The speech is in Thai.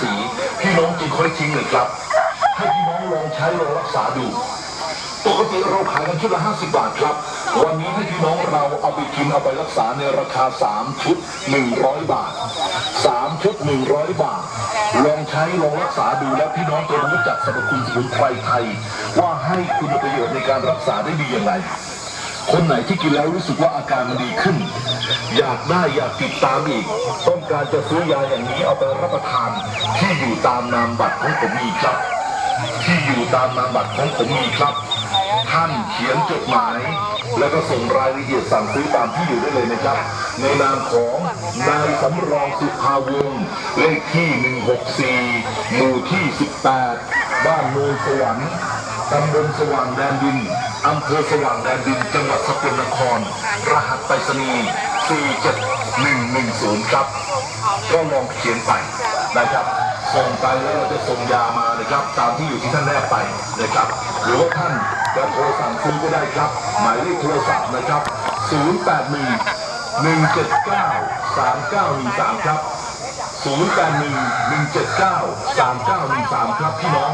สีพี่น้องจึงค่อยทิ้งเลยครับ ให้พี่น้องลองใช้ลองรักษาดู ปกติเราขายกันชุดละ 50 บาทครับ วันนี้ให้พี่น้องเราเอาไปกินเอาไปรักษาในราคา 3 ชุด 100 บาท 3 ชุด 100 บาท ลองใช้ลองรักษาดูแล้วพี่น้องจะรู้จักสรรพคุณสมุนไพรไทย ว่าให้คุณประโยชน์ในการรักษาได้ดีอย่างไร คนไหนที่กินแล้วรู้สึกว่าอาการมันดีขึ้น อยากได้อยากติดตามอีก ต้องการจะซื้อยาอย่างนี้เอาไปรับประทาน ที่อยู่ตามนามบัตรของผมมีครับ ที่อยู่ตามนามบัตรของผมมีครับ ท่านเขียนจดหมาย แล้วก็ส่งรายละเอียดสั่งซื้อตามที่อยู่ได้เลยนะครับ ในนามของนายสำรองสุภาวงศ์เลขที่ 164 หมู่ที่ 18 บ้านโนนสวรรค์ ตำบลสว่างแดนดิน อำเภอสว่างแดนดิน จังหวัดสกลนคร รหัสไปรษณีย์47110 ครับ ก็ลองเขียนไปนะครับ ส่งไปแล้วเราจะส่งยามานะครับ ตามที่อยู่ที่ท่านแนบไปนะครับ หรือว่าท่านจะโทรสั่งซื้อก็ได้ครับ หมายเลขโทรศัพท์นะครับ 081 179 3913 ครับ 081 179 3913 ครับพี่น้อง